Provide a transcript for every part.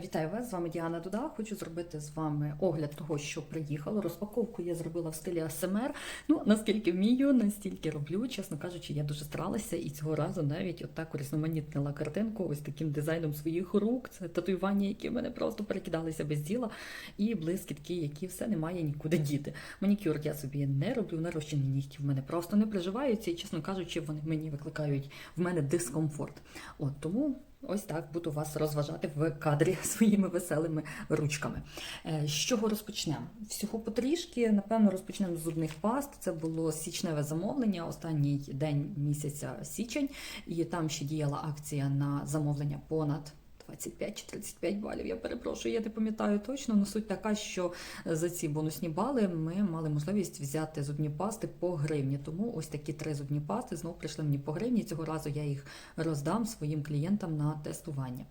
Вітаю вас, з вами Діана Дуда. Хочу зробити з вами огляд того, що приїхало. Розпаковку я зробила в стилі АСМР. Ну, наскільки вмію, настільки роблю. Чесно кажучи, я дуже старалася і цього разу навіть отак урізноманітнила картинку ось таким дизайном своїх рук. Це татуювання, які в мене просто перекидалися без діла, і блискітки, які все немає нікуди діти. Манікюр я собі не роблю, нарощені нігті в мене просто не приживаються, і, чесно кажучи, вони мені викликають в мене дискомфорт. От тому. Ось так буду вас розважати в кадрі своїми веселими ручками. Е, З чого розпочнемо? Всього потрішки, напевно, розпочнемо з зубних паст. Це було січневе замовлення, останній день місяця січень, і там ще діяла акція на замовлення понад. 25 чи 35 балів, я перепрошую, я не пам'ятаю точно. але суть така, що за ці бонусні бали ми мали можливість взяти зубні пасти по гривні. Тому ось такі три зубні пасти знову прийшли мені по гривні. Цього разу я їх роздам своїм клієнтам на тестування.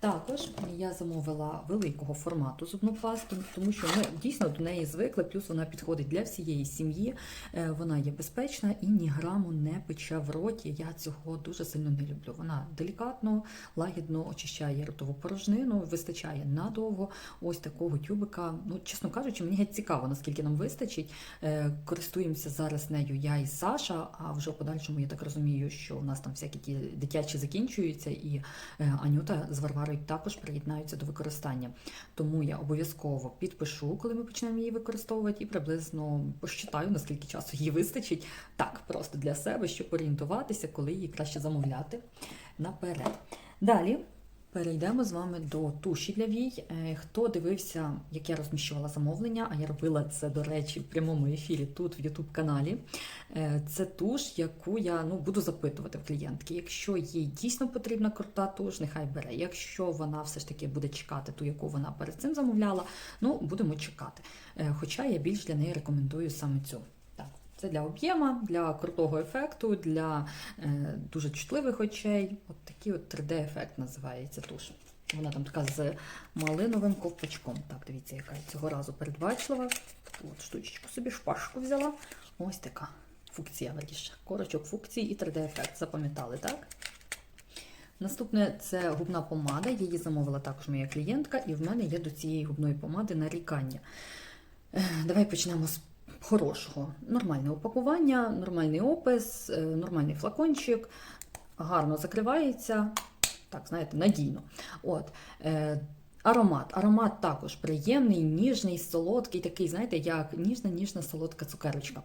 Також я замовила великого формату зубну пасту, тому що ми дійсно до неї звикли, плюс вона підходить для всієї сім'ї, е, вона є безпечна і ні граму не пече в роті. Я цього дуже сильно не люблю. Вона делікатно, лагідно очищає ротову порожнину, вистачає надовго. Ось такого тюбика. Ну, чесно кажучи, мені цікаво, наскільки нам вистачить. Е, Користуємося зараз нею я і Саша, а вже в подальшому я так розумію, що у нас там всякі ті дитячі закінчуються, і е, Анюта з Варварою також приєднаються до використання. Тому я обов'язково підпишу, коли ми почнемо її використовувати, і приблизно посчитаю, наскільки часу їй вистачить. Так, просто для себе, щоб орієнтуватися, коли її краще замовляти наперед. Далі. Перейдемо з вами до туші для вій. Е, Хто дивився, як я розміщувала замовлення, а я робила це, до речі, в прямому ефірі тут, в YouTube каналі. Е, Це туш, яку я ну, буду запитувати в клієнтки. Якщо їй дійсно потрібна крута туш, нехай бере. Якщо вона все ж таки буде чекати ту, яку вона перед цим замовляла, ну будемо чекати. Е, Хоча я більш для неї рекомендую саме цю. Це для об'єма, для крутого ефекту, для е, дуже чутливих очей. От такий от 3D-ефект називається туш. Вона там така з малиновим ковпачком. Так, дивіться, яка я цього разу передбачлива. От штучечку собі шпажку взяла. Ось така функція виріше. Корочок функцій і 3D-ефект. Запам'ятали, так? Наступне це губна помада. Її замовила також моя клієнтка, і в мене є до цієї губної помади нарікання. Е, Давай почнемо з хорошого. Нормальне упакування, нормальний опис, е, нормальний флакончик, гарно закривається. Так, знаєте, надійно. От. Е, Аромат. Аромат також приємний, ніжний, солодкий, такий, знаєте, як ніжна, ніжна солодка цукерочка.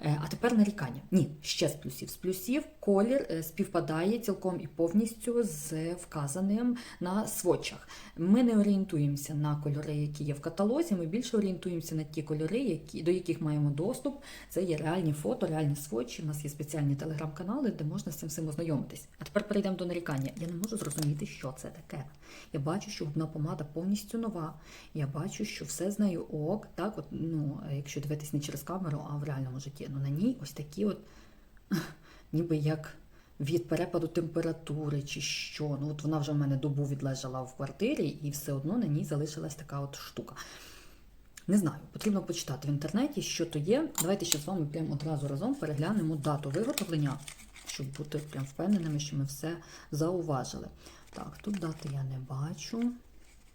Е, А тепер нарікання. Ні, ще з плюсів. З плюсів колір е, співпадає цілком і повністю з вказаним на сводчах. Ми не орієнтуємося на кольори, які є в каталозі. Ми більше орієнтуємося на ті кольори, які, до яких маємо доступ. Це є реальні фото, реальні сводчі. У нас є спеціальні телеграм-канали, де можна з цим всім ознайомитись. А тепер перейдемо до нарікання. Я не можу зрозуміти, що це таке. Я бачу, що губна помада повністю нова. Я бачу, що все з нею ок. Так, от, ну, якщо дивитись не через камеру, а в реальному житті. Ну на ній ось такі от, ніби як від перепаду температури чи що. Ну, от вона вже в мене добу відлежала в квартирі, і все одно на ній залишилась така от штука. Не знаю, потрібно почитати в інтернеті, що то є. Давайте ще з вами прямо одразу разом переглянемо дату виготовлення, щоб бути прям впевненими, що ми все зауважили. Так, тут дати я не бачу.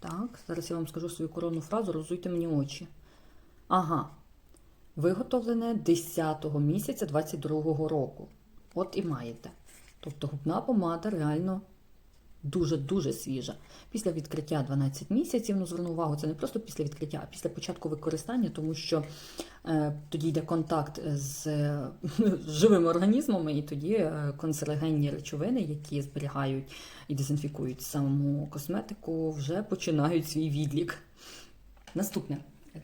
Так, зараз я вам скажу свою коронну фразу, розуйте мені очі. Ага. Виготовлене 10 місяця 22-го року. От і маєте. Тобто губна помада реально дуже-дуже свіжа. Після відкриття 12 місяців, ну зверну увагу, це не просто після відкриття, а після початку використання, тому що е, тоді йде контакт з е, живими організмами, і тоді е, канцерогенні речовини, які зберігають і дезінфікують саму косметику, вже починають свій відлік. Наступне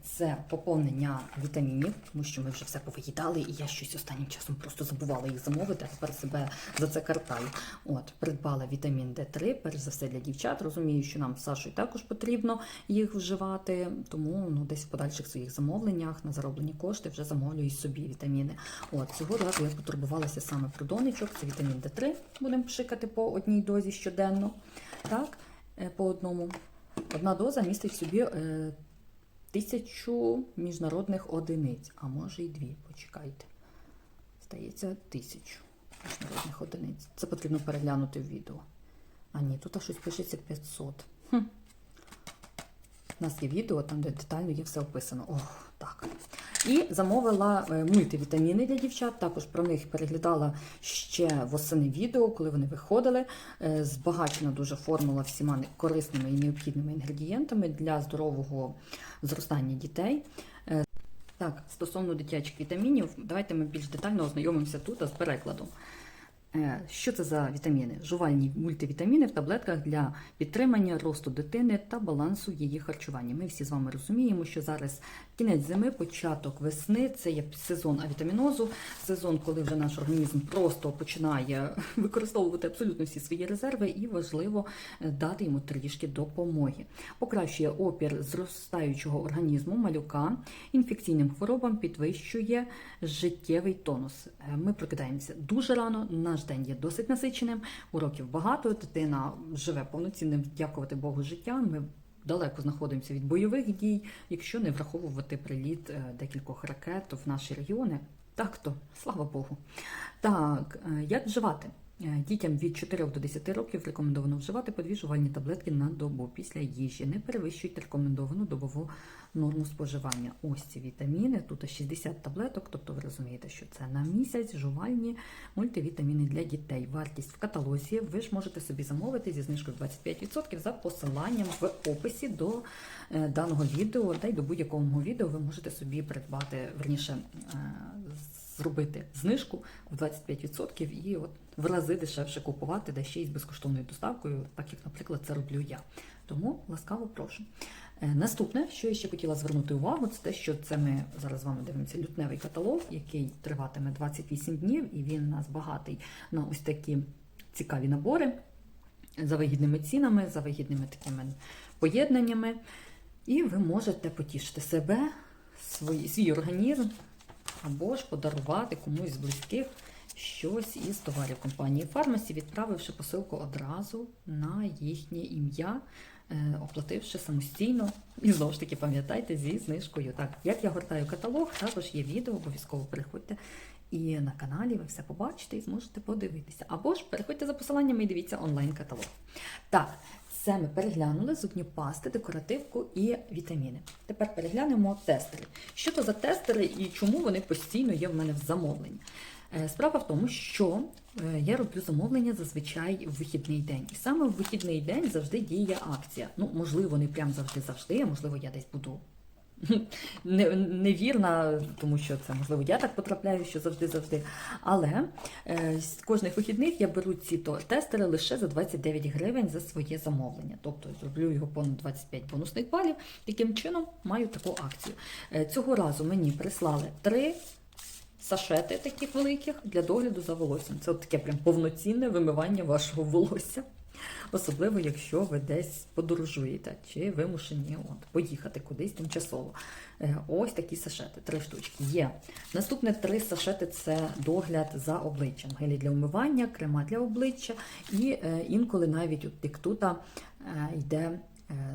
це поповнення вітамінів, тому що ми вже все повиїдали, і я щось останнім часом просто забувала їх замовити, а тепер себе за це картаю. От, придбала вітамін Д3, перш за все для дівчат. Розумію, що нам з Сашою також потрібно їх вживати, тому ну, десь в подальших своїх замовленнях на зароблені кошти вже замовлюю собі вітаміни. От, цього разу я потурбувалася саме про донечок, це вітамін Д3, будемо пшикати по одній дозі щоденно. Так, е, по одному. Одна доза містить в собі. Тисячу міжнародних одиниць, а може й дві. Почекайте. Стається тисячу міжнародних одиниць. Це потрібно переглянути в відео. А ні, тут щось пишеться 500. Хм. У нас є відео, там де детально є все описано. Ох, так. І замовила е, мультивітаміни для дівчат. Також про них переглядала ще восени відео, коли вони виходили. Е, Збагачена дуже формула всіма корисними і необхідними інгредієнтами для здорового зростання дітей. Е, Так, стосовно дитячих вітамінів, давайте ми більш детально ознайомимося тут з перекладом. Е, Що це за вітаміни? Жувальні мультивітаміни в таблетках для підтримання росту дитини та балансу її харчування. Ми всі з вами розуміємо, що зараз кінець зими, початок весни це є сезон авітамінозу, сезон, коли вже наш організм просто починає використовувати абсолютно всі свої резерви, і важливо е, дати йому трішки допомоги. Покращує опір зростаючого організму малюка, інфекційним хворобам підвищує життєвий тонус. Е, Ми прокидаємося дуже рано. Наш день є досить насиченим. Уроків багато. Дитина живе повноцінним, дякувати Богу, життям. Ми далеко знаходимося від бойових дій, якщо не враховувати приліт е, декількох ракет в наші регіони. Так то, слава Богу. Так, е, як вживати? Е, Дітям від 4 до 10 років рекомендовано вживати по дві жувальні таблетки на добу після їжі. Не перевищуйте рекомендовану добову норму споживання. Ось ці вітаміни. Тут 60 таблеток, тобто ви розумієте, що це на місяць жувальні мультивітаміни для дітей. Вартість в каталозі ви ж можете собі замовити зі знижкою 25% за посиланням в описі до е, даного відео, та й до будь-якого відео ви можете собі придбати, верніше, е, зробити знижку в 25% і от в рази дешевше купувати, де ще й з безкоштовною доставкою, так як, наприклад, це роблю я. Тому ласкаво прошу. Е, Наступне, що я ще хотіла звернути увагу, це те, що це ми зараз з вами дивимося лютневий каталог, який триватиме 28 днів, і він у нас багатий на ось такі цікаві набори за вигідними цінами, за вигідними такими поєднаннями. І ви можете потішити себе, свій, свій організм, або ж подарувати комусь з близьких щось із товарів компанії Фармасі, відправивши посилку одразу на їхнє ім'я, е, оплативши самостійно. І знову ж таки, пам'ятайте, зі знижкою. Так, як я гортаю каталог, також є відео, обов'язково переходьте. І на каналі ви все побачите і зможете подивитися. Або ж переходьте за посиланнями і дивіться онлайн-каталог. Так, це ми переглянули зубні пасти, декоративку і вітаміни. Тепер переглянемо тестери. Що то за тестери і чому вони постійно є в мене в замовленні? Е, Справа в тому, що е, я роблю замовлення зазвичай в вихідний день. І саме в вихідний день завжди діє акція. Ну, можливо, не прям завжди завжди, а можливо, я десь буду невірна, тому що це можливо я так потрапляю, що завжди завжди. Але е, з кожних вихідних я беру ці тестери лише за 29 гривень за своє замовлення. Тобто зроблю його понад 25 бонусних балів. Таким чином маю таку акцію. Е, цього разу мені прислали три. Сашети таких великих для догляду за волоссям. Це от таке прям повноцінне вимивання вашого волосся. Особливо, якщо ви десь подорожуєте чи вимушені от, поїхати кудись тимчасово. Е, Ось такі сашети, три штучки є. Наступне три сашети це догляд за обличчям. Гелі для умивання, крема для обличчя, і е, інколи навіть от як тут е, йде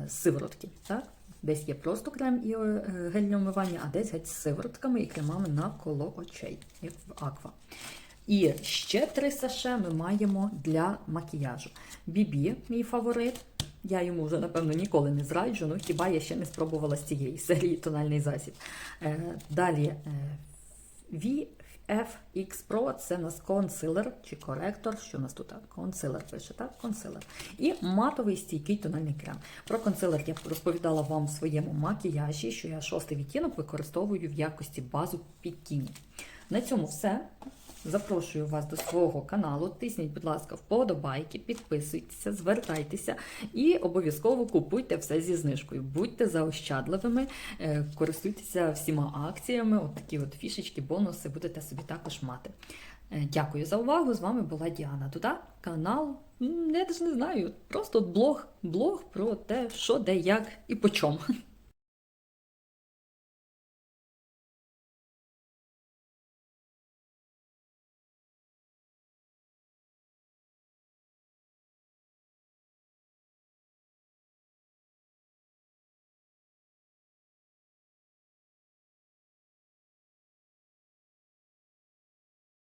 сиворотки. Так? Десь є просто крем і гель для умивання, а десь геть з сиворотками і кремами навколо очей, як в аква. І ще три саше ми маємо для макіяжу. Бібі, мій фаворит. Я йому вже, напевно, ніколи не зраджу, ну хіба я ще не спробувала з цієї серії тональний засіб. Е, далі е, VFX Pro це у нас консилер чи коректор. Що у нас тут? Консилер пише, так? Консилер. І матовий стійкий тональний крем. Про консилер я розповідала вам в своєму макіяжі, що я шостий відтінок використовую в якості базу під тіні. На цьому все. Запрошую вас до свого каналу. Тисніть, будь ласка, вподобайки, підписуйтеся, звертайтеся і обов'язково купуйте все зі знижкою. Будьте заощадливими, е, користуйтеся всіма акціями. От такі от фішечки, бонуси будете собі також мати. Е, Дякую за увагу. З вами була Діана Дуда, канал. Я навіть не знаю, просто блог, блог про те, що, де, як і по чому.